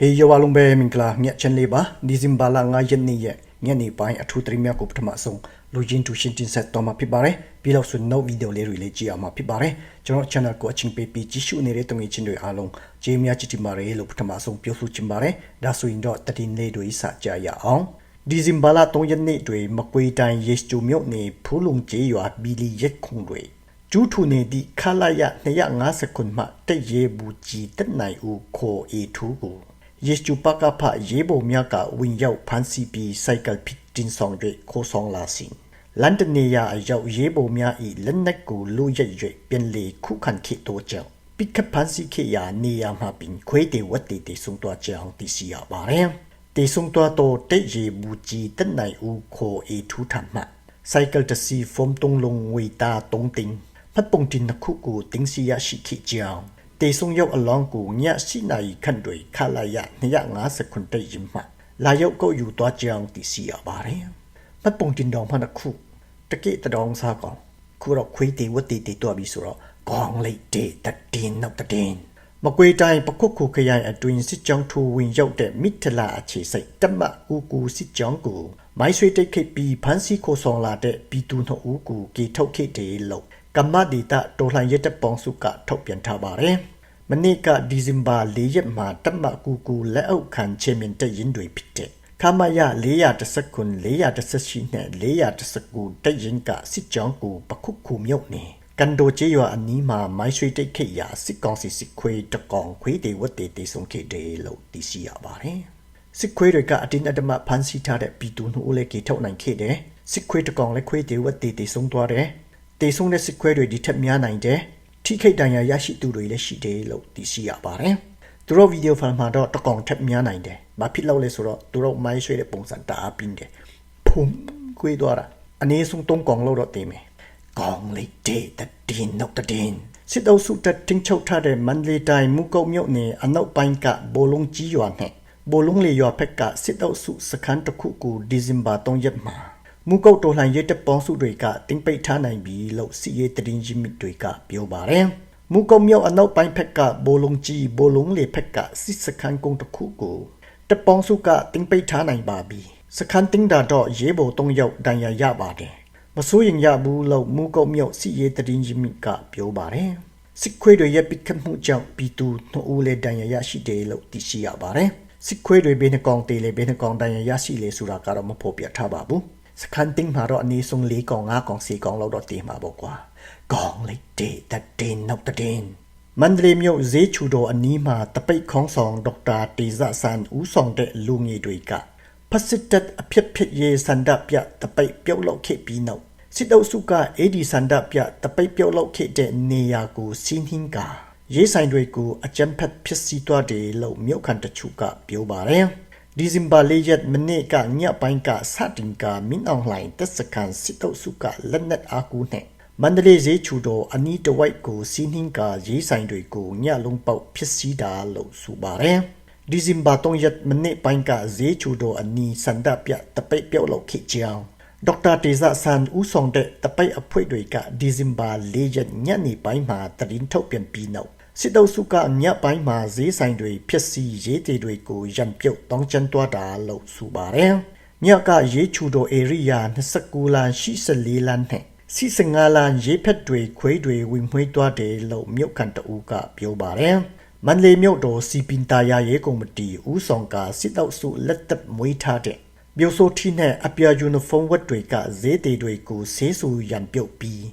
ဟေးယောဝလုံးပဲမင်္ဂလာမြတ်ချန်လေးပါဒီဇင်ဘာလ9ရက်နေ့ရဲ့ညနေပိုင်းအထူးသတင်းများကိုပထမဆုံးလူချင်းတူရှင်းတင်ဆက်တော်မှာဖြစ်ပါတယ်ပြီးတော့ဆိုနောက်ဗီဒီယိုလေးတွေလေးကြည့်အောင်မှာဖြစ်ပါတယ်ကျွန်တော် channel ကိုအချင်းပေးပြီးကြည့်ရှုနေတဲ့တုံငယ်ချင်းတွေအားလုံးကျေးများချစ်တင်ပါတယ်လို့ပထမဆုံးပြောဆိုချင်ပါတယ်ဒါဆိုရင်တော့တည်င်းလေးတွေစကြရအောင်ဒီဇင်ဘာလ3ရက်နေ့တွင်မကွေတိုင်းယေရှုမြို့နယ်ဖူးလုံကျေးရွာဘီလီရက်ခုံတွေကျူးထူနေသည့်ခလာရ250ခုမှတက်ရဲဘူးကြီးတက်နိုင်ဦးခေါ်အေထူးကို ယေရှုပကဖရေပုံမြကဝင်ရောက်ဖန်စီပြီးစိုက်ကယ်ပစ်တင်ဆောင်၍ခိုးဆောင်လာစဉ်လန်ဒနေယာအရောက်ရေပုံများ၏လက်နက်ကိုလူရက်၍ပြန်လေခုခံခေတိုကြောင့်ပိကဖန်စီခေယာနေယာမှာပင်ခွေးတေဝတ်တေတေဆုံးသွားကြောင်းသိရှိရပါတယ်တေဆုံးသွားတော့တဲ့ရေဘူးကြီးတက်နိုင်ဦးခေါ်အေထူးထမှစိုက်ကယ်တစီဖုံတုံလုံးဝေတာတုံတင်ဖတ်ပုံတင်နှစ်ခုကိုတင်းစီရရှိခေကြောင်း တေဆုံရောက်အလောင်းကိုညရှိနိုင်ခန့်တွေခလာရ250ခွန်တိတ်ရင်မှလာရောက်ကိုယူသွားကြောင်းသိရှိရပါတယ်။မှတ်ပုံတင်တော်မှတစ်ခုတကိတတော်စားကောင်ခုတော့ခွေးတေဝတ်တေတေတော့ပြီဆိုတော့ကောင်းလိုက်တေတတင်းနောက်တတင်းမကွေတိုင်းပခုတ်ခုခရိုင်အတွင်စစ်ကြောင်းထူဝင်ရောက်တဲ့မိထလာအခြေစိတ်တမဦးကူစစ်ကြောင်းကိုမိုင်းဆွေတိတ်ခိတ်ပြီးဖမ်းဆီးခိုးဆောင်လာတဲ့ပြည်သူနှုတ်ဦးကူကေထုတ်ခိတ်တေလို့ ကမ္မဒေတာတော်လှန်ရက်တပေါင်းစုကထုတ်ပြန်ထားပါတယ်။မနေ့ကဒီဇင်ဘာ၄ရက်မှာတမကူကူလက်အောက်ခံချေမင်တက်ရင်တွေဖြစ်တဲ့ခမရ410ခု418နဲ့419တက်ရင်ကစစ်ကြောင်းကိုပခုခုမြုပ်နေကန်ဒိုကျေးရွာအနီးမှာမိုင်းရွှေတိတ်ခိတ်ရာစစ်ကောင်စီစစ်ခွေးတကောင်ခွေးတွေဝတ်တွေတေဆုံးခဲ့တယ်လို့သိရှိရပါတယ်။စစ်ခွေးတွေကအတင်းအဓမ္မဖမ်းဆီးထားတဲ့ပြည်သူနှုတ်လည်းကေထုတ်နိုင်ခဲ့တယ်။စစ်ခွေးတကောင်လည်းခွေးတွေဝတ်တွေတေဆုံးသွားတယ်။ တေဆုံးတဲ့စစ်ခွေးတွေဒီထက်များနိုင်တယ်။ထိခိတ်တန်ရာရရှိသူတွေလည်းရှိတယ်လို့သိရှိရပါတယ်။သူတို့ဗီဒီယိုဖိုင်မှာတော့တကောင်ထက်များနိုင်တယ်။ဘာဖြစ်လို့လဲဆိုတော့သူတို့မိုင်းရွှေတဲ့ပုံစံတအားပြင်းတယ်။ဖုံခွေးသွားတာအနည်းဆုံး၃ကောင်လို့တော့တင်မယ်။ကောင်းလိုက်တဲ့တည်နောက်တည်စစ်အုပ်စုတပ်တင်ချုပ်ထားတဲ့မန္တလေးတိုင်းမူကုတ်မြို့နယ်အနောက်ပိုင်းကဘိုလုံးကြီးရွာနဲ့ဘိုလုံးလေရွာဖက်ကစစ်အုပ်စုစခန်းတစ်ခုကိုဒီဇင်ဘာ3ရက်မှာ မူကုတ်တော်လှန်ရေးတပ်ပေါင်းစုတွေကတင်ပိတ်ထားနိုင်ပြီလို့စီရေးတရင်ကြီးမြစ်တွေကပြောပါတယ်မူကုတ်မြို့အနောက်ပိုင်းဖက်ကဘိုလုံးကြီးဘိုလုံးလေဖက်ကစစ်စခန်းကုန်းတစ်ခုကိုတပ်ပေါင်းစုကတင်ပိတ်ထားနိုင်ပါပြီစခန်းတင်တာတော့ရေးဘော်3ယောက်ဒဏ်ရာရပါတယ်မစိုးရင်ရဘူးလို့မူကုတ်မြို့စီရေးတရင်ကြီးမိကပြောပါတယ်စစ်ခွေးတွေရဲ့ပိတ်ခတ်မှုကြောင့်ပြည်သူနှုတ်ဦးလေတန်ရရရှိတယ်လို့သိရှိရပါတယ်စစ်ခွေးတွေဘယ်နှကောင်တေးလေဘယ်နှကောင်တန်ရရရှိလေဆိုတာကတော့မဖော်ပြထားပါဘူး စကန်တင်းမှာတော့အနည်းဆုံး၄ကောင်၅ကောင်၄ကောင်လောက်တော့တေးမှာပေါ့ကွာကောင်လိုက်တေးတတင်းနောက်တတင်းမန္တလေးမြို့ဈေးချူတော်အနီးမှာတပိတ်ခေါင်းဆောင်ဒေါက်တာတေဇဆန်ဦးဆောင်တဲ့လူငယ်တွေကဖစစ်တပ်အဖြစ်ဖြစ်ရေးစန္ဒပြတပိတ်ပြုတ်လောက်ခဲ့ပြီးနောက်စစ်တုပ်စုကအေဒီစန္ဒပြတပိတ်ပြုတ်လောက်ခဲ့တဲ့နေရာကိုစီးနှင်းကာရေးဆိုင်တွေကိုအကြမ်းဖက်ဖြစ်စီသွားတယ်လို့မြို့ခံတချို့ကပြောပါတယ် ဒီဇင်ဘာ၄ရက်မနေ့ကညပိုင်းကစတင်ကမင်းအောင်လှိုင်တက်စကန်စစ်တုပ်စုကလက်နက်အားကိုနဲ့မန္တလေးဈေးချူတော်အနီးတဝိုက်ကိုစီးနှင်းကာရေးဆိုင်တွေကိုညလုံးပေါက်ဖြစ်စီတာလို့ဆိုပါတယ်ဒီဇင်ဘာ3ရက်မနေ့ပိုင်းကဈေးချူတော်အနီးစန္ဒပြတပိတ်ပြုတ်လောက်ခဲ့ကြောင်းဒေါက်တာတေဇဆန်ဦးဆောင်တဲ့တပိတ်အဖွဲ့တွေကဒီဇင်ဘာ၄ရက်ညနေပိုင်းမှာတရင်ထုတ်ပြန်ပြီးနောက် စစ်တုပ်စုကညပိုင်းမှာဈေးဆိုင်တွေဖြစ်စီရေးတေတွေကိုရန်ပြုတ်တောင်းကျမ်းသွားတာလို့ဆိုပါတယ်။ညကရေးချူတော်ဧရိယာ29လမ်း84လမ်းနဲ့45လမ်းရေးဖက်တွေခွေးတွေဝင်မွှေးသွားတယ်လို့မြို့ကန်တအူးကပြောပါတယ်။မန္တလေးမြို့တော်စီပင်တာယာရေးကော်မတီဦးဆောင်ကစစ်တောက်စုလက်သက်မွေးထားတဲ့ပြိုဆိုထီနဲ့အပြာယူနီဖောင်းဝတ်တွေကဈေးတေတွေကိုဆေးဆူရန်ပြုတ်ပြီး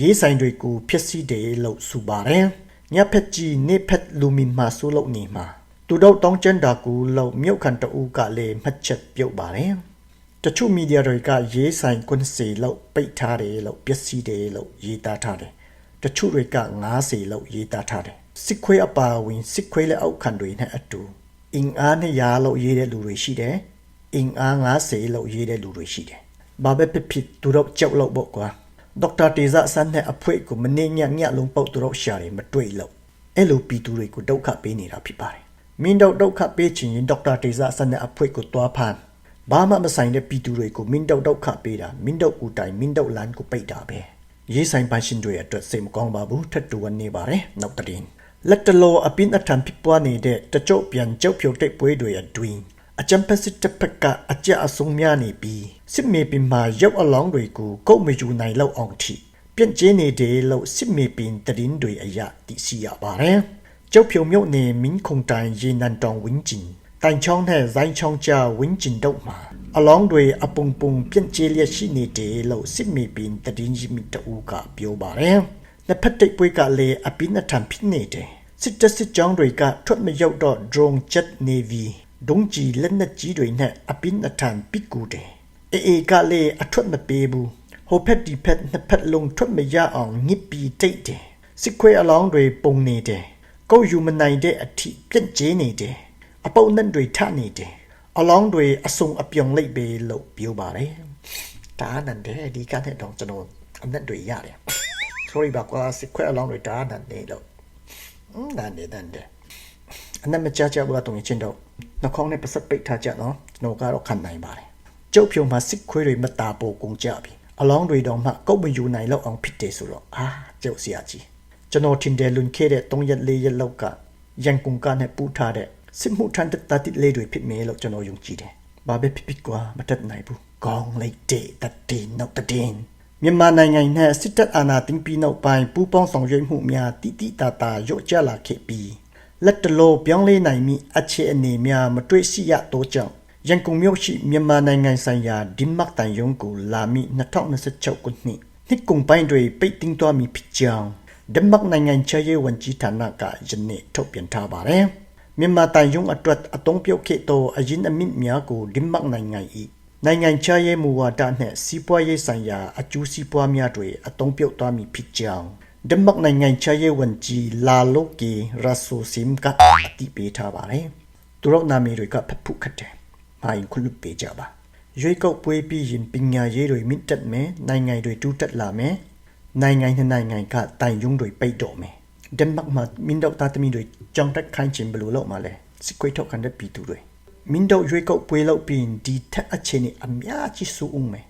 ရေးဆိုင်တွေကိုဖျက်ဆီးတယ်လို့ဆိုပါတယ်။ ညဖက်ကြီးနေဖက်လူမင်မှာဆိုလို့နေမှာသူတို့တောင်းကျန်တာကူလို့မြို့ခံတအူးကလည်းမှတ်ချက်ပြုတ်ပါတယ်။တချို့မီဒီယာတွေကရေးဆိုင်ကွန်းစီလို့ပိတ်ထားတယ်လို့ပျက်စီးတယ်လို့ရေးသားထားတယ်။တချို့တွေက90လို့ရေးသားထားတယ်။စစ်ခွေးအပါဝင်စစ်ခွေးလက်အောက်ခံတွေနဲ့အတူအင်အားနဲ့ရာလို့ရေးတဲ့လူတွေရှိတယ်။အင်အား90လောက်ရေးတဲ့လူတွေရှိတယ်။ဘာပဲဖြစ်ဖြစ်သူတို့ကြောက်လို့ပေါ့ကွာ။ ဒေါက်တာတေဇဆန်းနဲ့အဖွဲကိုမနေ့ညညလုံးပုတ်သူတို့ရှာတယ်မတွေ့လို့အဲ့လိုပြည်သူတွေကိုဒုက္ခပေးနေတာဖြစ်ပါတယ်။မင်းတို့ဒုက္ခပေးချင်ရင်ဒေါက်တာတေဇဆန်းနဲ့အဖွဲကိုတွားဖမ်းဘာမှမဆိုင်တဲ့ပြည်သူတွေကိုမင်းတို့ဒုက္ခပေးတာမင်းတို့ဦးတိုင်မင်းတို့လမ်းကိုပိတ်တာပဲ။ရေးဆိုင်ပန်းရှင်တွေအတွက်စိတ်မကောင်းပါဘူးထက်တူဝနေပါတယ်နောက်တရင်လက်တလောအပင်းအထံဖြစ်ပွားနေတဲ့တကြော့ပြန်ကြောက်ဖြုတ်တဲ့ပွဲတွေအတွင်း အကြံဖက်စစ်တပ်ဖက်ကအကြအဆုံးများနေပြီးစစ်မေပင်မှာရောက်အလောင်းတွေကိုကုတ်မယူနိုင်လောက်အောင်ထိပြန့်ကျင်းနေတယ်လို့စစ်မေပင်တရင်တွေအရသိရှိရပါတယ်။ကြောက်ဖြုံမြို့နယ်မင်းခုံတိုင်ရေနန်တောင်ဝင်းကျင်တိုင်ချောင်းနဲ့ဇိုင်းချောင်းကြားဝင်းကျင်တို့မှာအလောင်းတွေအပုံပုံပြန့်ကျဲလျက်ရှိနေတယ်လို့စစ်မေပင်တရင်ကြီးမိတအူးကပြောပါတယ်။နှစ်ဖက်တိတ်ပွဲကလည်းအပင်းအထံဖြစ်နေတယ်။စစ်တပ်စစ်ကြောင်းတွေကထွက်မရောက်တော့ drone jet navy ဒုံးကြီးလက်နက်ကြီးတွေနဲ့အပင်းအထန်ပစ်ကူတယ်အေအေကလည်းအထွက်မပေးဘူးဟိုဖက်ဒီဖက်နှစ်ဖက်လုံးထွက်မရအောင်ညစ်ပြီးတိတ်တယ်စစ်ခွေအလောင်းတွေပုံနေတယ်ကုတ်ယူမနိုင်တဲ့အထိပြင့်ကျင်းနေတယ်အပုံနဲ့တွေထနေတယ်အလောင်းတွေအစုံအပြုံလိုက်ပဲလို့ပြောပါတယ်ဒါနန်တဲ့အဓိကနဲ့တော့ကျွန်တော်အနဲ့တွေရတယ် sorry ပါကွာစစ်ခွေအလောင်းတွေဒါနန်နေလို့ဒါနေတန်တယ်အနဲ့မကြကြဘူးတော့ငချင်းတော့ နှာခေါင်းနဲ့ပစက်ပိတ်ထားကြနော်ကျွန်တော်ကတော့ခံနိုင်ပါတယ်ကျုပ်ဖြုံမှာစစ်ခွေးတွေမတာပိုကုန်ကြပြီအလောင်းတွေတော့မှကုတ်မယူနိုင်လောက်အောင်ဖြစ်တယ်ဆိုတော့အာကျုပ်ဆရာကြီးကျွန်တော်ထင်တယ်လွန်ခဲ့တဲ့3ရက်4ရက်လောက်ကရန်ကုန်ကနဲ့ပူးထားတဲ့စစ်မှုထမ်းတတတိလေးတွေဖြစ်မယ်လို့ကျွန်တော်ယုံကြည်တယ်ဘာပဲဖြစ်ဖြစ်ကွာမတက်နိုင်ဘူးကောင်းလိုက်တဲ့တတင်နောက်တတင်မြန်မာနိုင်ငံနဲ့စစ်တပ်အာဏာသိမ်းပြီးနောက်ပိုင်းပူးပေါင်းဆောင်ရွက်မှုများတိတိတတာရော့ကျလာခဲ့ပြီး လက်တလောပြောင်းလဲနိုင်မိအခြေအနေများမတွေ့ရှိရတော့ကြောင့်ရန်ကုန်မြို့ရှိမြန်မာနိုင်ငံဆိုင်ရာဒီမတ်တန်ယုံကိုလာမိ2026ခုနှစ်နှစ်ကုန်ပိုင်းတွင်ပိတ်သိမ်းသွားမည်ဖြစ်ကြောင်းဒမတ်နိုင်ငံချရေးဝန်ကြီးဌာနကယနေ့ထုတ်ပြန်ထားပါတယ်မြန်မာတန်ယုံအတွက်အတုံးပြုတ်ခဲ့သောအရင်အမြင့်များကိုဒီမတ်နိုင်ငံ၏နိုင်ငံခြားရေးမူဝါဒနှင့်စီးပွားရေးဆိုင်ရာအကျိုးစီးပွားများတွင်အတုံးပြုတ်သွားမည်ဖြစ်ကြောင်း ဒမတ်နိုင်ငံခြားရေးဝန်ကြီးလာလိုကီရာဆူစင်ကအတိပေးထားပါတယ်သူတို့နာမည်တွေကဖတ်ဖို့ခက်တယ်မာရင်ခုလုပေးကြပါရွေးကောက်ပွဲပြီးရင်ပညာရေးတွေမြင့်တက်မယ်နိုင်ငံတွေတူးတက်လာမယ်နိုင်ငံနဲ့နိုင်ငံကတိုင်ယုံတွေပိတ်တော့မယ်ဒမတ်မှာမင်းတို့သားသမီးတွေကြောင်တက်ခိုင်းခြင်းဘယ်လိုလုပ်မှာလဲစစ်ခွေးထုတ်ခံတဲ့ပြည်သူတွေမင်းတို့ရွေးကောက်ပွဲလုပ်ပြီးဒီထက်အခြေအနေအများကြီးဆိုးအောင်မယ်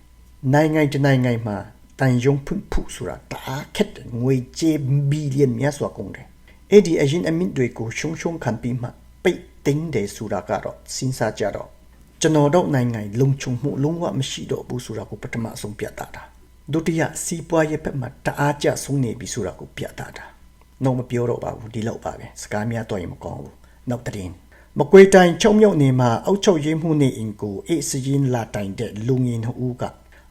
နိုင်ငံတနိုင်နိုင်ငံမှာ တန်ယုံဖွင့်ဖူးဆိုတာတာခက်တယ်ငွေကြေးဘီလီယံများစွာကုန်တယ်အဲ့ဒီအရင်အမစ်တွေကိုရှုံရှုံခံပြီးမှပိတ်သိမ်းတယ်ဆိုတာကတော့စဉ်းစားကြတော့ကျွန်တော်တို့နိုင်ငံလုံခြုံမှုလုံးဝမရှိတော့ဘူးဆိုတာကိုပထမဆုံးပြသတာဒုတိယစီးပွားရေးဘက်မှာတအားကျဆုံးနေပြီဆိုတာကိုပြသတာတော့မပြောတော့ပါဘူးဒီလောက်ပါပဲစကားများတော့ရင်မကောင်းဘူးနောက်တစ်ရင်မကွေတိုင်ချုံမြုပ်နေမှာအုတ်ချုပ်ရင်းမှုနေအင်ကိုအေးစရင်လာတိုင်တဲ့လူငင်ဟူက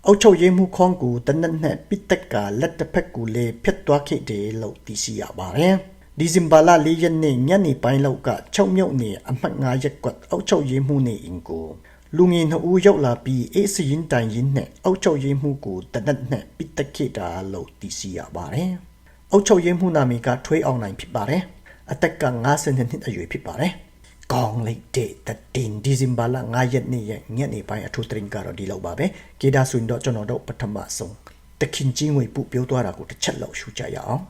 အုတ်ချုပ်ရင်းမှုခေါင်းကိုတနက်နဲ့ပိတက်ကလက်တစ်ဖက်ကိုလေဖျက်သွားခဲ့တယ်လို့သိရှိရပါတယ်။ဒီဇင်ဘာလ၄ရက်နေ့ညနေပိုင်းလောက်ကချုံမြုပ်နေအမှတ်၅ရက်ကွက်အုတ်ချုပ်ရင်းမှုနေအင်ကိုလူငင်ဟူရောက်လာပြီးအေးစရင်တိုင်ရင်းနဲ့အုတ်ချုပ်ရင်းမှုကိုတနက်နဲ့ပိတက်ခဲ့တာလို့သိရှိရပါတယ်။အုတ်ချုပ်ရင်းမှုနာမည်ကထွေးအောင်နိုင်ဖြစ်ပါတယ်။အသက်က52နှစ်အရွယ်ဖြစ်ပါတယ်။ ကောင်းလိုက်တဲ့တတင်ဒီဇင်ဘာလ9ရက်နေ့ရဲ့ညနေပိုင်းအထူးသတင်းကတော့ဒီလောက်ပါပဲကေဒါဆွင်တော့ကျွန်တော်တို့ပထမဆုံးတခင်ချင်းဝေပူပြောသွားတာကိုတစ်ချက်လောက်ရှုကြရအောင်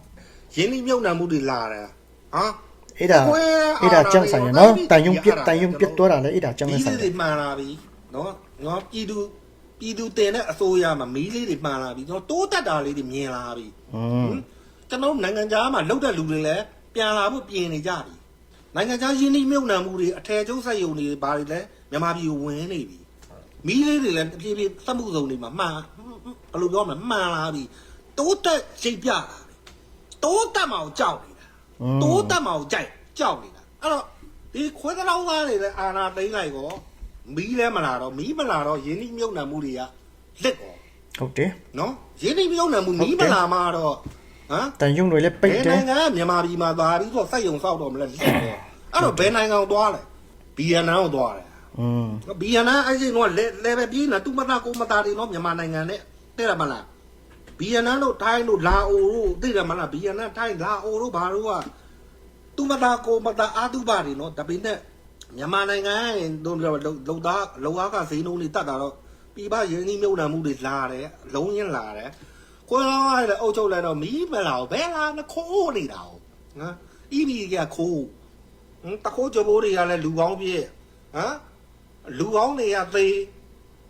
ရင်းနှီးမြုပ်နှံမှုတွေလာတယ်ဟာအဲ့ဒါအဲ့ဒါကျန်းဆိုင်ရနော်တန်ယုံပြက်တန်ယုံပြက်သွားတာလေအဲ့ဒါကျန်းမီးဆိုင်လေးတွေမှန်လာပြီနော်ငါပြည်သူပြည်သူတင်တဲ့အစိုးရမှာမီးလေးတွေမှန်လာပြီကျွန်တော်တိုးတက်တာလေးတွေမြင်လာပြီอืมကျွန်တော်နိုင်ငံခြားမှာလောက်တဲ့လူတွေလည်းပြန်လာဖို့ပြင်နေကြပြီ နိုင်ငံခြားရင်းနှီးမြုပ်နှံမှုတွေအထည်ကျုပ်ဆက်ယုံတွေဘာတွေလဲမြန်မာပြည်ကိုဝင်နေပြီမီးလေးတွေလည်းတဖြည်းဖြည်းသတ်မှုစုံတွေမှာမှန်ဘယ်လိုပြောမလဲမှန်လာပြီတိုးတက်ရှိပ်ပြလာပြီတိုးတက်မှာကိုကြောက်နေတာတိုးတက်မအောင်ကြိုက်ကြောက်နေတာအဲ့တော့ဒီခွဲသလောက်သားတွေလည်းအာနာသိမ့်လိုက်ကောမီးလည်းမလာတော့မီးမလာတော့ရင်းနှီးမြုပ်နှံမှုတွေကလက်ကောဟုတ်တယ်နော်ရင်းနှီးမြုပ်နှံမှုဟုတ်မီးတယ်မလာမှတော့ ဟမ်တန်ယုံတွေလည်းပိတ်ဘယ်တယ်နိုင်ငံကမြန်မာပြည်မှာသွားပြီးတော့စိုက်ရုံဆောက်တော့မလဲလက်ကောအဲ့တော့ဘယ်နိုင်ငံကိုသွားလဲဘီယန်နန်ကိုသွားတယ်อืมဘီယန်နန်အဲ့ဒီတော့လဲလဲပဲပြီးနေသူမတာကိုမတာတွေနော်မြန်မာနိုင်ငံနဲ့တဲ့ရမလားဘီယန်နန်တို့ထိုင်းတို့လာအိုတို့သိတယ်မလားဘီယန်နန်ထိုင်းလာအိုတို့ဘာတို့ကသူမတာကိုမတာအာတုပါတွေနော်ဒါပေမဲ့မြန်မာနိုင်ငံရဲ့တို့လုံသားလုံအားကဈေးနှုန်းတွေတတ်တာတော့ပြည်ပရင်းနှီးမြုပ်နှံမှုတွေလာတယ်အလုံးရင်လာတယ် ကိုယ်တော်ကလည်းအုပ်ချုပ်လိုက်တော့မီးမလာဘူးဘယ်လာနခိုးနေတာဟုတ်နော်အီဘီကခိုးဟမ်တခိုးကြဘိုးတွေကလည်းလူကောင်းပြည့်ဟမ်လူကောင်းတွေကသေး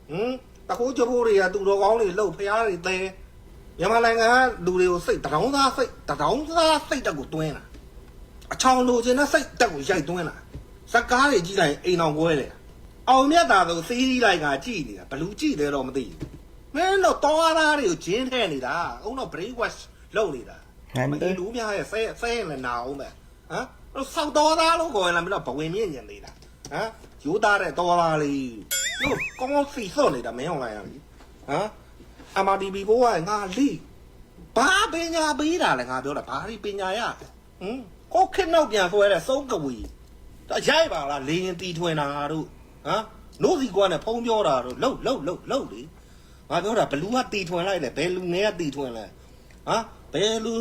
ဟမ်တခိုးကြဘိုးတွေကသူတော်ကောင်းတွေလှုပ်ဖျားတွေသေးမြန်မာနိုင်ငံကလူတွေကိုစိတ်တရောင်းသားစိတ်တရောင်းသားစိတ်တက်ကိုတွင်းတာအချောင်လိုချင်တဲ့စိတ်တက်ကိုရိုက်သွင်းလာစကားတွေကြည့်လိုက်ရင်အိမ်အောင်ကွဲတယ်အောင်မြတ်တာဆိုစီးရီးလိုက်ကကြည့်နေတာဘလူးကြည့်တယ်တော့မသိဘူး မင်းတို့တော်သားတွေကိုဂျင်းထဲနေတာအောင်တော့ break wash လုပ်နေတာဟမ်မအီလူများရဲ့ဆဲဆဲရင်လည်းနာအောင်ပဲဟမ်အဲ့ဆောက်တော်သားလို့ခေါ်ရင်လည်းမင်းတို့ဘဝင်မြင့်ညင်နေတာဟမ်ယူသားတဲ့တော်သားလေးတို့ကောင်းစီစော့နေတာမင်းအောင်လိုက်ရပြီဟမ် MRTV ဘိုးကငါလီဘာပညာပေးတာလဲငါပြောတာဘာဒီပညာရဟမ်ကိုခင်းနောက်ပြန်ဆွဲတဲ့စုံးကဝီဒါရိုက်ပါလားလေရင်တီထွင်တာတို့ဟမ်နို့စီကွာနဲ့ဖုံးပြောတာတို့လှုပ်လှုပ်လှုပ်လှုပ်လေ ငါပြောတာဘလူးကတီထွင်လိုက်လေဘယ်လူငယ်ကတီထွင်လဲဟမ်ဘယ်လူ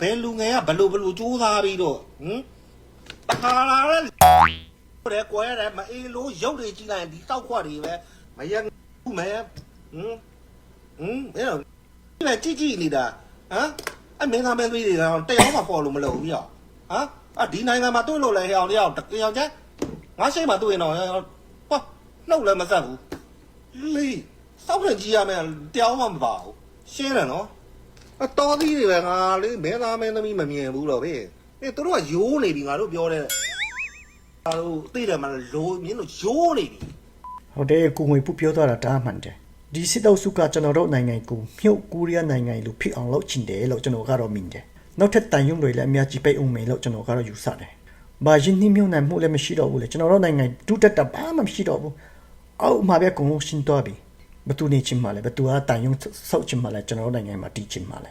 ဘယ်လူငယ်ကဘလူဘလူစူးစားပြီးတော့ဟမ်တခါလာလဲတဲ့ကွဲတယ်မအေးလို့ရုပ်တွေကြည့်လိုက်ရင်ဒီတောက်ခွက်တွေပဲမရက်ဘူးမဲဟမ်ဟမ်အဲ့တော့ဒီမဲ့ကြည့်ကြည့်နေတာဟမ်အမင်းသားမင်းသွေးတွေကတော့တရားမှဖော်လို့မလုပ်ဘူးရောဟမ်အဒီနိုင်ငံမှာတွေ့လို့လဲဟဲ့အောင်တယောက်တယောက်ချင်းငါရှိမှတွေ့ရင်တော့ဟောနှုတ်လည်းမဆက်ဘူးလီ စောက်ရင်ကြည့်ရမယ်တရားမှမပါဘူးရှင်းတယ်နော်အတော်သေးတွေပဲငါလေမင်းသားမင်းသမီးမမြင်ဘူးတော့ဗျအေးတို့ကယိုးနေပြီငါတို့ပြောတဲ့ငါတို့သိတယ်မလားလိုမြင်းတို့ယိုးနေပြီဟုတ်တယ်ကိုငွေပူပြောသွားတာတားမှန်တယ်ဒီစစ်တောက်စုကကျွန်တော်တို့နိုင်ငံကိုမြုပ်ကိုရီးယားနိုင်ငံလိုဖြစ်အောင်လုပ်ချင်တယ်လို့ကျွန်တော်ကတော့မြင်တယ်နောက်ထပ်တန်ယုံတွေလည်းအများကြီးပိတ်အောင်မယ်လို့ကျွန်တော်ကတော့ယူဆတယ်ဘာရင်နှိမ့်မြုံနိုင်မှုလည်းမရှိတော့ဘူးလေကျွန်တော်တို့နိုင်ငံဒုတက်တာဘာမှမရှိတော့ဘူးအောက်မှာပဲအကုန်လုံးရှင်းသွားပြီ ဘသူနေချင်းမှလဲဘသူကတန်ယုံဆောက်ချင်းမှလဲကျွန်တော်တို့နိုင်ငံမှာတည်ချင်းမှလဲ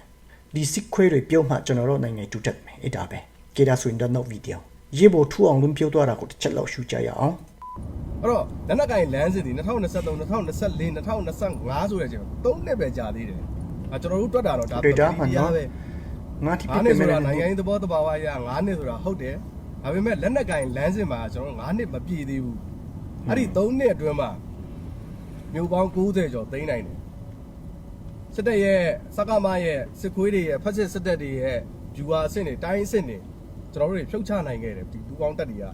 ဒီစစ်ခွေးတွေပြုံးမှကျွန်တော်တို့နိုင်ငံဒုတက်မယ်အဲ့ဒါပဲကေဒါဆိုရင်တော့နောက်ဗီဒီယိုရေဘောထူအောင်လုံးပြောသွားတာကိုတစ်ချက်လောက်ရှုကြရအောင်အဲ့တော့လက်နက်ကင်လမ်းစဉ်ဒီ2023 2024 2025ဆိုတဲ့အချိန်မှာ၃နှစ်ပဲကြာသေးတယ်။အဲကျွန်တော်တို့တွက်တာတော့ဒါတွေ့တာမှန်နော်ပဲငါတိ။ပြ၅ပြနှစ်မယ်ဆိုတာလေနိုင်ငံရေးသဘောတဘာဝအရ၅နှစ်ဆိုတာဟုတ်တယ်။ဒါပေမဲ့လက်နက်ကင်လမ်းစဉ်မှာကျွန်တော်တို့၅နှစ်မပြည့်သေးဘူး။အဲ့ဒီ၃နှစ်အတွင်းမှာ မြို့ပေါင်း90ကျော်သိမ်းနိုင်တယ်။စစ်တပ်ရဲ့စကမရဲ့စစ်ခွေးတွေရဲ့ဖက်စစ်စစ်တပ်တွေရဲ့ယူဝါအဆင့်တွေတိုင်းအဆင့်တွေကျွန်တော်တို့တွေဖြုတ်ချနိုင်ခဲ့တယ်ဒီလူပေါင်းတက်တွေက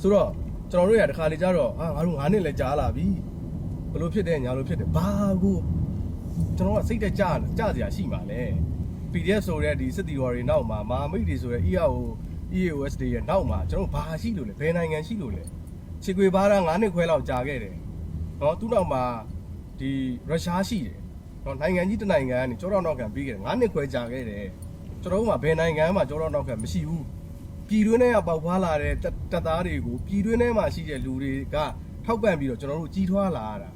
ဆိုတော့ကျွန်တော်တို့ရတခါလေကြတော့ဟာငါတို့9နှစ်လဲကြာလာပြီဘလို့ဖြစ်တယ်ညာလို့ဖြစ်တယ်ဘာကိုကျွန်တော်ကစိတ်တက်ကြကြစရာရှိမှာလဲ PDF ဆိုတဲ့ဒီစစ်တီဝါတွေနောက်မှာမာမိတ်တွေဆိုတဲ့ EAO EAOS တွေရဲ့နောက်မှာကျွန်တော်ဘာရှိလို့လဲဘယ်နိုင်ငံရှိလို့လဲချေကွေဘားတာ9နှစ်ခွဲလောက်ကြာခဲ့တယ် နော်သူ့နောက်မှာဒီရုရှားရှိတယ်နော်နိုင်ငံကြီးတစ်နိုင်ငံကနေကြောတော့နောက်ခံပြီးခဲ့တယ်9နှစ်ခွဲကြာခဲ့တယ်ကျွန်တော်တို့မှာဘယ်နိုင်ငံမှကြောတော့နောက်ခံမရှိဘူးပြည်တွင်းထဲကပေါက်ဖွာလာတဲ့တပ်တပ်သားတွေကိုပြည်တွင်းထဲမှာရှိတဲ့လူတွေကထောက်ပံ့ပြီးတော့ကျွန်တော်တို့ကြီးထွားလာရတာ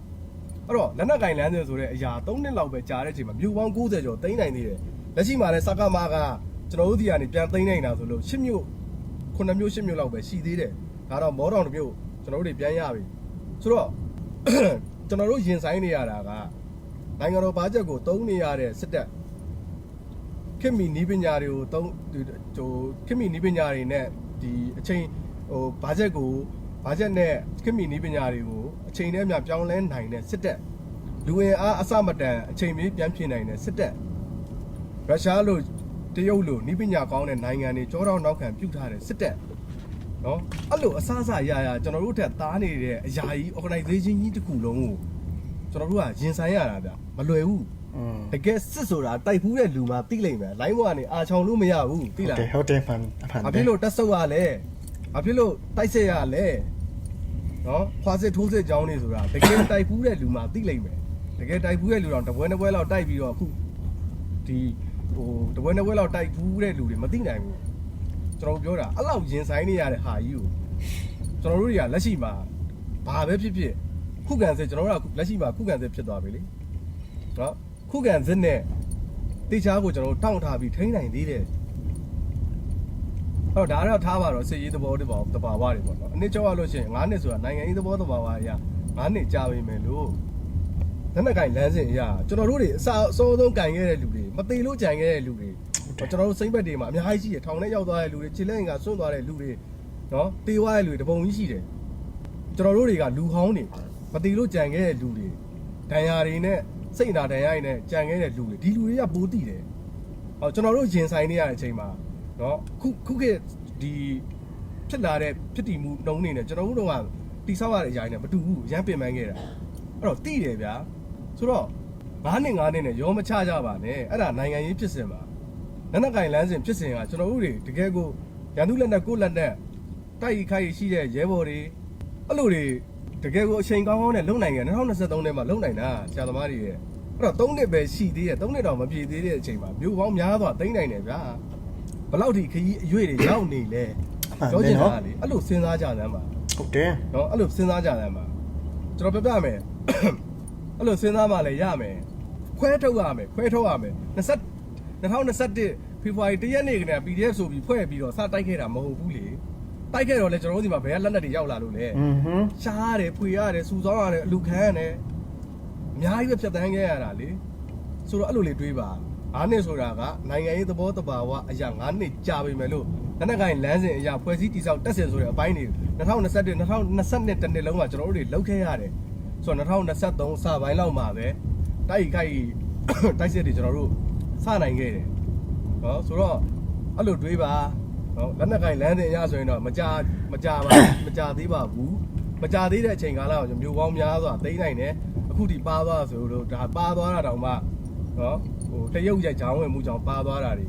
အဲ့တော့လက်နက်ကင်လမ်းစဉ်ဆိုတဲ့အရာ3နှစ်လောက်ပဲကြာတဲ့အချိန်မှာမြို့ပေါင်း90ကျော်သိမ်းနိုင်သေးတယ်လက်ရှိမှာလည်းစကမကကျွန်တော်တို့ဒီကနေပြန်သိမ်းနိုင်တာဆိုလို့10မြို့9မြို့10မြို့လောက်ပဲရှိသေးတယ်ဒါတော့မောတောင်တစ်မြို့ကျွန်တော်တို့တွေပြန်ရပြီဆိုတော့ ကျွန်တော်တို့ရင်ဆိုင်နေရတာကနိုင်ငံတော်ဘာဂျက်ကိုတုံးနေရတဲ့စစ်တပ်ခင်မီနီးပညာတွေကိုတုံးဟိုခင်မီနီးပညာတွေနဲ့ဒီအချိန်ဟိုဘာဂျက်ကိုဘာဂျက်နဲ့ခင်မီနီးပညာတွေကိုအချိန်နဲ့အမျှပြောင်းလဲနိုင်တဲ့စစ်တပ်လူဝင်အားအစမတန်အချိန်မီပြန်ဖြည့်နိုင်တဲ့စစ်တပ်ရုရှားလိုတရုတ်လိုနီးပညာကောင်းတဲ့နိုင်ငံတွေကြောတော့နောက်ခံပြုတ်ထားတဲ့စစ်တပ် နော်အဲ့လိုအစအစရရကျွန်တော်တို့ထက်သားနေတဲ့အရာကြီး organization ကြီးတစ်ခုလုံးကိုကျွန်တော်တို့ကရင်ဆိုင်ရတာဗျမလွယ်ဘူးอืมတကယ်စစ်ဆိုတာတိုက်ဖူးတဲ့လူမှသိလိမ့်မယ်လိုင်းဘွားကနေအာချောင်လို့မရဘူးသိဟုတ်လားတယ်ဟုတ်တယ်မှန်မှန်ဘာဖြစ်လို့တက်ဆုပ်ရလဲဘာဖြစ်လို့တိုက်ဆက်ရလဲနော်ခွာစစ်ထိုးစစ်ကြောင်းနေဆိုတာတကယ်တိုက်ဖူးတဲ့လူမှသိလိမ့်မယ်တကယ်တိုက်ဖူးတဲ့လူတော့တပွဲနှစ်ပွဲလောက်တိုက်ပြီးတော့အခုဒီဟိုတပွဲနှစ်ပွဲလောက်တိုက်ဖူးတဲ့လူတွေမသိနိုင်ဘူး ကျွန်တော်ပြောတာအဲ့လောက်ရင်ဆိုင်နေရတဲ့ဟာကြီးကိုကျွန်တော်တို့တွေကလက်ရှိမှာဘာပဲဖြစ်ဖြစ်ခုခံစစ်ကျွန်တော်တို့ကလက်ရှိမှာခုခံစစ်ဖြစ်သွားပြီလေနော်ခုခံစစ်နဲ့တေချာကိုကျွန်တော်တို့တောင့်ထားပြီးထိန်းနိုင်သေးတယ်ဟောဒါတော့ထားပါတော့စစ်ရေးသဘောတဘာတဘာဝတွေပေါ့နော်အနည်းကျော်ရလို့ရှိရင်9နှစ်ဆိုတာနိုင်ငံရေးသဘောတဘာဝအရာ9နှစ်ကြာပြီမယ်လို့လက်နက်ကင်လမ်းစဉ်အရာကျွန်တော်တို့တွေအစအစိုးဆုံးကင်ခဲ့တဲ့လူတွေမသေးလို့ကြံခဲ့တဲ့လူတွေ ကျွန်တော်တို့စိမ့်ဘက်တွေမှာအများကြီးရှိတယ်ထောင်ထဲရောက်သွားတဲ့လူတွေခြေလက်အင်ကစွန့်သွားတဲ့လူတွေနော်တေးသွားတဲ့လူတွေတပုံကြီးရှိတယ်ကျွန်တော်တို့တွေကလူဟောင်းတွေမတီလို့ကြံခဲ့တဲ့လူတွေဒဏ်ရာတွေနဲ့စိတ်နာဒဏ်ရာတွေနဲ့ကြံခဲ့တဲ့လူတွေဒီလူတွေကပိုးတည်တယ်ဟောကျွန်တော်တို့ရင်ဆိုင်နေရတဲ့အချိန်မှာနော်ခုခုခေတ်ဒီဖြစ်လာတဲ့ဖြစ်တည်မှုနှုံးနေနဲ့ကျွန်တော်တို့ကတိဆောက်ရတဲ့အရာတွေနဲ့မတူဘူးရမ်းပင်ပန်းခဲ့တာအဲ့တော့တိတယ်ဗျာဆိုတော့ငါးနှစ်ငါးနှစ်နဲ့ရောမချကြပါနဲ့အဲ့ဒါနိုင်ငံရေးဖြစ်စဉ်ပါ လက်နက်ကင်လမ်းစဉ်ဖြစ်စဉ်ကကျွန်တော်တို့တွေတကယ်ကိုရန်သူလက်နက်ကိုလက်နက်တိုက်ခိုက်ရှိတဲ့ရဲဘော်တွေအဲ့လိုတွေတကယ်ကိုအချိန်ကောင်းကောင်းနဲ့လုံနိုင်ကြ2023ထဲမှာလုံနိုင်တာဆရာသမားတွေရဲ့အဲ့တော့3နှစ်ပဲရှိသေးတယ်3နှစ်တောင်မပြည့်သေးတဲ့အချိန်မှာမြို့ပေါင်းများစွာသိမ့်နိုင်တယ်ဗျာဘယ်လောက်ထိခရီးအရွေတွေရောက်နေလဲအမှန်ပြောပဲချင်တာနော်ကလေအဲ့လိုစဉ်းစားကြတယ်မှာဟုတ်တယ်နော်အဲ့လိုစဉ်းစားကြတယ်မှာကျွန်တော်ပြပြမယ်အဲ့လိုစဉ်းစားမှလည်းရမယ်ခွဲထုတ်ရမယ်ခွဲထုတ်ရမယ်20 2021ဖေဖော်ဝါရီ1ရက်နေ့ကတည်းက PDF ဆိုပြီးဖွဲ့ပြီးတော့စတိုက်ခဲ့တာမဟုတ်ဘူးလေတိုက်ခဲ့တော့လေကျွန်တော်တို့ဒီမှာဘယ်ကလက်နက်တွေရောက်လာလို့လဲ อือฮึ ရှားရတယ်ဖွေရတယ်စူဆောင်းရတယ်အလူခံရတယ်အများကြီးပဲဖြတ်တန်းခဲ့ရတာလေဆိုတော့အဲ့လိုလေးတွေးပါအားနှစ်ဆိုတာကနိုင်ငံရေးသဘောတဘာဝအရာ9နှစ်ကြာပြီမယ်လို့လက်နက်ကိုင်လမ်းစဉ်အရာဖွဲ့စည်းတည်ဆောက်တက်စင်ဆိုတဲ့အပိုင်းတွေ2021 2022တနှစ်လုံးမှာကျွန်တော်တို့တွေလောက်ခဲ့ရတယ်ဆိုတော့2023စပိုင်းလောက်မှာပဲတိုက်ခိုက် တိုက်စစ်တွေကျွန်တော်တို့ စနိုင်ခဲ့တယ်နော်ဆိုတော့အဲ့လိုတွေးပါနော်လက်နက်ကင်လမ်းတင်ရဆိုရင်တော့မကြမကြပါမကြသေးပါဘူးမကြသေးတဲ့အချိန်ကာလကိုမျိုးပေါင်းများစွာသိနိုင်တယ်အခုထိပါသွားဆိုလို့ဒါပါသွားတာတောင်မှနော်ဟိုတရုတ်ရဲ့ဂျောင်းဝင်မှုကြောင့်ပါသွားတာတွေ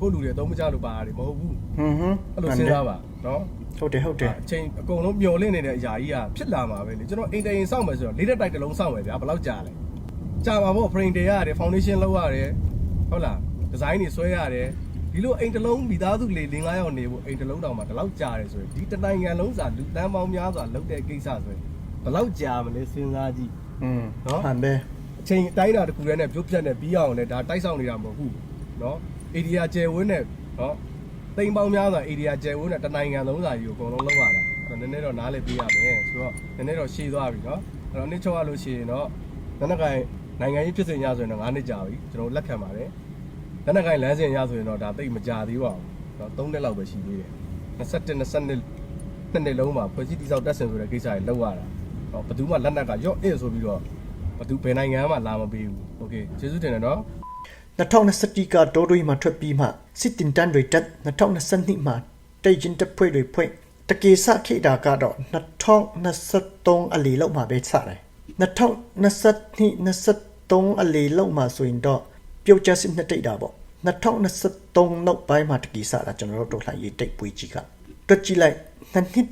ကိုလူတွေသုံးမကြလို့ပါတာတွေမဟုတ်ဘူးဟွန်းဟွန်းအဲ့လိုစဉ်းစားပါနော်ဟုတ်တယ်ဟုတ်တယ်အချိန်အကုန်လုံးမျောလင့်နေတဲ့အရာကြီးကဖြစ်လာမှာပဲလေကျွန်တော်အိမ်တိုင်ရင်စောင့်မယ်ဆိုတော့လေးတဲ့တိုက်တစ်လုံးစောင့်မယ်ဗျာဘယ်လောက်ကြာလဲကြာပါမို့ frame တွေရတယ် foundation လောက်ရတယ် ဟုတ်လားဒီဇိုင်းတွေဆွဲရတယ်ဒီလိုအိမ်တစ်လုံးမိသားစုလေး၄၅ယောက်နေဖို့အိမ်တစ်လုံးတောင်မှဒီလောက်ကြာတယ်ဆိုရင်ဒီတနိုင်ငံလုံးစာလူတန်းပေါင်းများစွာလုပ်တဲ့ကိစ္စဆိုရင်ဘယ်လောက်ကြာမလဲစဉ်းစားကြည့်อืมနော်ဟန်ပဲအချိန်အတိုင်းတာတစ်ခုနဲ့ပြုတ်ပြတ်နဲ့ပြီးအောင်လဲဒါတိုက်ဆောင်နေတာမဟုတ်ဘူးနော်အေဒီယာကျယ်ဝန်းနဲ့နော်တိမ်ပေါင်းများစွာအေဒီယာကျယ်ဝန်းနဲ့တနိုင်ငံလုံးစာကြီးကိုအကုန်လုံးလောက်ရတာနည်းနည်းတော့နားလည်ပေးရမယ်ဆိုတော့နည်းနည်းတော့ရှည်သွားပြီနော်အဲ့တော့နှစ်ချောရလို့ရှိရင်တော့နနကိုင်နိုင်ငံရေးဖြစ်စဉ်ရဆိုရင်တော့9နှစ်ကြာပြီကျွန်တော်လက်ခံပါတယ် လက်နက်ကိုင်လမ်းစဉ်ရဆိုရင်တော့ဒါတိတ်မကြာသေးပါဘူးเนาะ3နှစ်လောက်ပဲရှိသေးတယ်21 22နှစ်နှစ်လုံးမှာဖွဲ့စည်းတိစောက်တက်ဆင်ဆိုတဲ့ကိစ္စတွေလောက်ရတာဟောဘယ်သူမှလက်နက်ကရော့အစ်ဆိုပြီးတော့ဘယ်သူဘယ်နိုင်ငံမှလာမပေးဘူးโอเคကျေးဇူးတင်တယ်เนาะ 2020ကတိုးတွေမှာထွက်ပြီးမှစစ်တင်တန်းတွေတက်2022မှာတိတ်ချင်းတပွဲတွေဖွင့်တကေစခိတာကတော့2023အလီလောက်မှာပဲစတယ်2022 23အလီလောက်မှာဆိုရင်တော့ပြုတ်ချစစ်နှစ်တိတ်တာပေါ့ 2023နောက်ပိုင်းမှာတကေစတာကျွန်တော်တို့တို့လှန်ရေးတိတ်ပွေးကြီးကတွက်ကြည့်လိုက်နှစ်နှစ်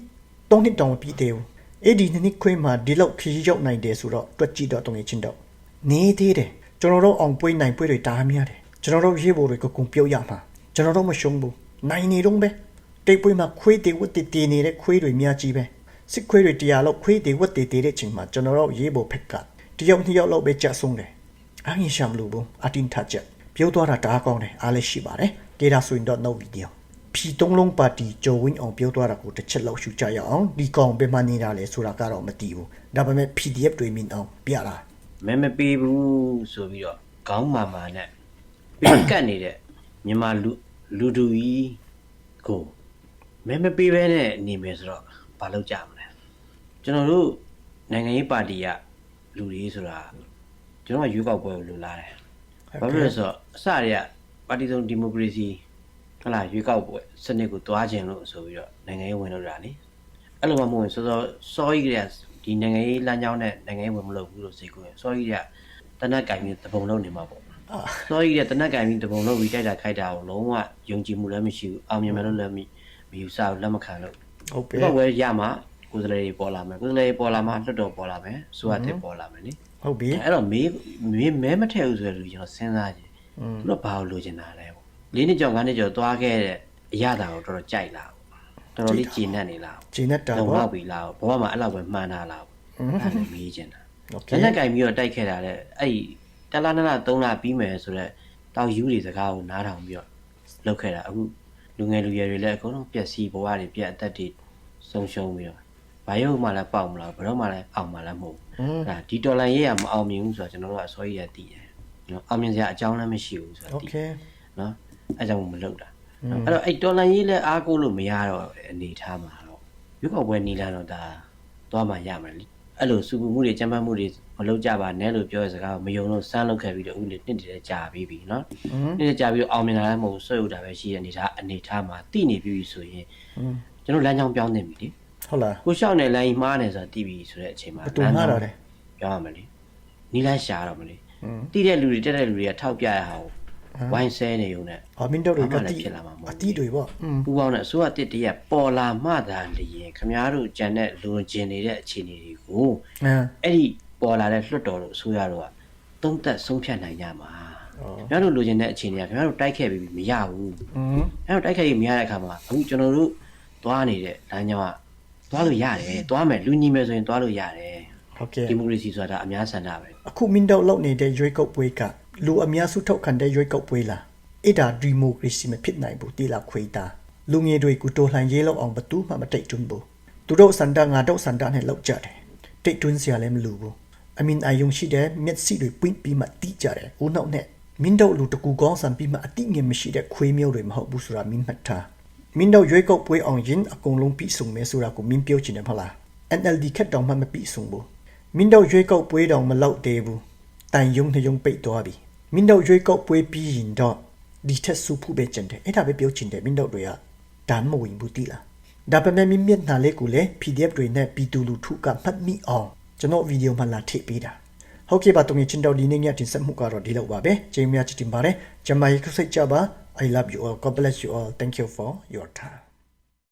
သုံးနှစ်တောင်မပြီးသေးဘူးအဲ့ဒီနှစ်နှစ်ခွဲမှာဒီလောက်ခရီးရောက်နိုင်တယ်ဆိုတော့တွက်ကြည့်တော့တုံငယ်ချင်းတော့နေသေးတယ်ကျွန်တော်တို့အောင်ပွေးနိုင်ပွေးတွေတားများတယ်ကျွန်တော်တို့ရေးဖို့တွေကိုကုံပြုတ်ရမှာကျွန်တော်တို့မရှုံးဘူးနိုင်နေတော့ပဲတိတ်ပွေးမှာခွေးတွေဝတ်တွေတည်နေတဲ့ခွေးတွေများကြီးပဲစစ်ခွေးတွေတရားလောက်ခွေးတွေဝတ်တွေတည်တဲ့ချိန်မှာကျွန်တော်တို့ရေးဖို့ဖက်ကတယောက်နှစ်ယောက်လောက်ပဲကြက်ဆုံးတယ်အားရင်ရှာမလို့ဘူးအတင်းထချက် ပြုတ်သွားတာတအားကောင်းတယ်အားလည်းရှိပါတယ်ကေဒါဆိုရင်တော့ no video ဖြီတုံးလုံးပါတီဂျိုဝင်းအောင်ပြောသွားတာကိုတစ်ချက်လောက်ရှုကြရအောင်ဒီကောင်ဘယ်မှနေတာလဲဆိုတာကတော့မသိဘူးဒါပေမဲ့ PDF တွေမြင်အောင်ပြတာမဲမပေးဘူးဆိုပြီးတော့ခေါင်းမာမာနဲ့ပြီးကတ်နေတဲ့မြန်မာလူလူတူကြီးကိုမဲမပေးဘဲနဲ့နေမယ်ဆိုတော့ဘာလုပ်ကြမလဲကျွန်တော်တို့နိုင်ငံရေးပါတီကလူတွေဆိုတာကျွန်တော်ကရွေးကောက်ပွဲကိုလိုလားတယ် ဘာဖြစ်လို့လဲဆိုတော့အစတွေကပါတီစုံဒီမိုကရေစီဟလာရွေးကောက်ပွဲစနစ်ကိုတွားခြင်းလို့ဆိုပြီးတော့နိုင်ငံရေးဝင်လို့တာလေအဲ့လိုမှမဟုတ်ရင်စောစောစောကြီးကတည်းကဒီနိုင်ငံရေးလမ်းကြောင်းနဲ့နိုင်ငံရေးဝင်မလုပ်ဘူးလို့စိတ်ကူးရင်စောကြီးကတနက်ကင်ပြီးတပုံလုံးနေမှာပေါ့အာစောကြီးကတနက်ကင်ပြီးတပုံလုံးပြီးတိုက်တာခိုက်တာကိုလုံးဝယုံကြည်မှုလည်းမရှိဘူးအောင်မြင်မယ်လို့လည်းမမယူဆဘူးလက်မခံလို့ဟုတ်ပြီဒီတော့ဝယ်ရမှာကိုယ်စလဲတွေပေါ်လာမယ်ကိုယ်စလဲတွေပေါ်လာမှာလွတ်တော်ပေါ်လာမယ်ဆိုရတဲ့ပေါ်လာမယ်လေ ဟုတ်ပြီအဲ့တော့မေးမေးမဲမထည့်ဘူးဆိုတဲ့လူကျွန်တော်စဉ်းစားကြည့်သူတို့ဘာလို့လိုချင်တာလဲပေါ့လေးနှစ်ကျော်ငါးနှစ်ကျော်သွားခဲ့တဲ့အရာတာကိုတော်တော်ကြိုက်လာတော်တော်လေးကြည်နက်နေလားကြည်နက်တာပေါ့လောက်ပြီလားဘဝမှာအဲ့လောက်ပဲမှန်တာလားအဲ့ဒါမေးချင်တာလက်လက်ကင်ပြီးတော့တိုက်ခဲ့တာလေအဲ့တလားနလားသုံးလားပြီးမယ်ဆိုတော့တောက်ယူတွေစကားကိုနားထောင်ပြီးတော့လောက်ခဲ့တာအခုလူငယ်လူရွယ်တွေလည်းအကုန်လုံးပျက်စီးဘဝတွေပျက်အသက်တွေဆုံးရှုံးပြီးတော့ ဘာရုပ်မှလည်းပေါက်မလားဘယ်တော့မှလည်းအောင်မှလည်းမဟုတ်ဘူးအဲ့ဒါဒီဒေါ်လာရေးကမအောင်မြင်ဘူးဆိုတော့ကျွန်တော်တို့ကစောကြီးရသိတယ်နော်အောင်မြင်စရာအကြောင်းလည်းမရှိဘူးဆိုတော့သိတယ်နော်အဲ့ကြောင့်မလုပ်တာအဲ့တော့အဲ့ဒေါ်လာရေးလည်းအားကိုးလို့မရတော့အနေထားမှာတော့ရွေးကောက်ပွဲနီလာတော့ဒါသွားမှရမယ်လीအဲ့လိုစူပူမှုတွေကြမ်းပန်းမှုတွေမလုပ်ကြပါနဲ့လို့ပြောတဲ့စကားကိုမယုံလို့စမ်းလုပ်ခဲ့ပြီးတော့ဦးလေးနှစ်တည်းကြာပြီးပြီနော်နှစ်တည်းကြာပြီးတော့အောင်မြင်လာလည်းမဟုတ်ဆွဲဥတာပဲရှိရနေတာအနေထားမှာတိနေပြီဆိုရင်ကျွန်တော်လမ်းကြောင်းပြောင်းနေပြီလေ ဟုတ်လားကိုရှောက်နေလမ်းကြီးမှားနေဆိုတာသိပြီဆိုတဲ့အချိန်မှာအတူမှားတော့တယ်ပြောရမလဲနီးလန်းရှာတော့မလဲတိတဲ့လူတွေတက်တဲ့လူတွေကထောက်ပြရဟာကိုဝိုင်းဆဲနေုံနဲ့ဘာမင်းတို့တွေကတိဖြစ်လာမှာမဟုတ်အတိတွေပေါ့ပူပေါင်းတဲ့အစိုးရတစ်တရက်ပေါ်လာမှသာလျင်ခမားတို့ကြံတဲ့လူကျင်နေတဲ့အခြေအနေတွေကိုအဲ့ဒီပေါ်လာတဲ့လွှတ်တော်တို့အစိုးရတို့ကသုံးသက်ဆုံးဖြတ်နိုင်ကြမှာကျွန်တော်တို့လိုချင်တဲ့အခြေအနေကကျွန်တော်တို့တိုက်ခဲ့ပြီးမရဘူး။အဲတော့တိုက်ခဲ့ပြီးမရတဲ့အခါမှာအခုကျွန်တော်တို့သွားနေတဲ့လမ်းကြောင်းက သွားလို့ရတယ်သွားမယ်လူညီမယ်ဆိုရင်သွားလို့ရတယ်ဟုတ်ကဲ့ဒီမိုကရေစီဆိုတာအများဆန္ဒပဲအခုမင်းတို့လုပ်နေတဲ့ရွေးကောက်ပွဲကလူအများစုထောက်ခံတဲ့ရွေးကောက်ပွဲလားအဲ့ဒါဒီမိုကရေစီမဖြစ်နိုင်ဘူးတိလာခွေတာလူငယ်တွေကိုတော်လှန်ရေးလောက်အောင်ဘသူမှမတိတ်တွန်းဘူးသူတို့စန္ဒငါတို့စန္ဒနဲ့လောက်ကြတယ်တိတ်တွန်းစရာလည်းမလိုဘူးအမင်အယုံရှိတဲ့မျက်စိတွေပွင့်ပြီးမှတီးကြတယ်ဦးနောက်နဲ့မင်းတို့လူတကူကောင်းစံပြီးမှအတိငင်မရှိတဲ့ခွေးမျိုးတွေမဟုတ်ဘူးဆိုတာမင်းမှတ်ထား မင်းတို့ရွေးကောက်ပွဲအောင်ရင်အကုန်လုံးပြီးဆုံးမယ်ဆိုတာကိုမင်းပြောချင်တယ်မဟုတ်လား NLD ခက်တောင်မှမပြီးဆုံးဘူးမင်းတို့ရွေးကောက်ပွဲတောင်မလောက်သေးဘူးတန်ယုံနှယုံပိတ်သွားပြီမင်းတို့ရွေးကောက်ပွဲပြီးရင်တော့ဒီထက်ဆူဖို့ပဲကျန်တယ်အဲ့ဒါပဲပြောချင်တယ်မင်းတို့တွေကဒါမှမဝင်ဘူးတိလားဒါပေမဲ့မင်းမျက်နှာလေးကိုလည်း PDF တွေနဲ့ပြည်သူလူထုကမှတ်မိအောင်ကျွန်တော်ဗီဒီယိုမှာလာထည့်ပေးတာဟုတ်ကဲ့ပါတုံးချင်းတော်ဒီနေ့ညတင်ဆက်မှုကတော့ဒီလောက်ပါပဲချိန်များချစ်တင်ပါတယ်ဂျမိုင်ခစိတ်ကြပါ I love you all. God bless you all. Thank you for your time